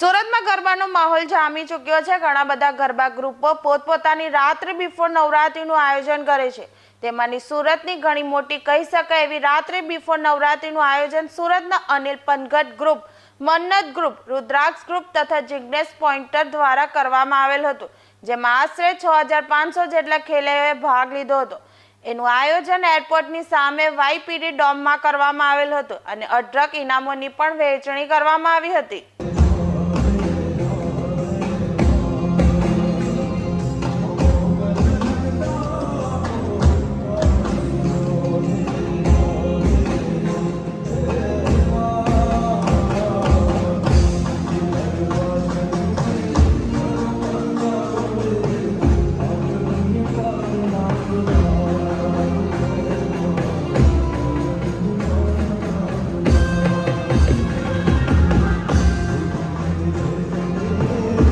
સુરતમાં ગરબાનો માહોલ જામી ચૂક્યો છે. ઘણા બધા ગરબા ગ્રુપો પોતપોતાની રાત્રિ બિફોર નવરાત્રિનું આયોજન કરે છે. તેમાંની સુરતની ઘણી મોટી કહી શકાય એવી રાત્રિ બિફોર નવરાત્રિનું આયોજન સુરતના Anil Panagat group Mannat group Rudraksh group તથા જિગ્નેશ પોઇન્ટર દ્વારા કરવામાં આવેલ હતું, જેમાં આશરે છ હજાર પાંચસો જેટલા ખેલૈયોએ ભાગ લીધો હતો. એનું આયોજન એરપોર્ટની સામે વાયપીડી ડોમમાં કરવામાં આવેલ હતું અને અઢળક ઇનામોની પણ વહેંચણી કરવામાં આવી હતી.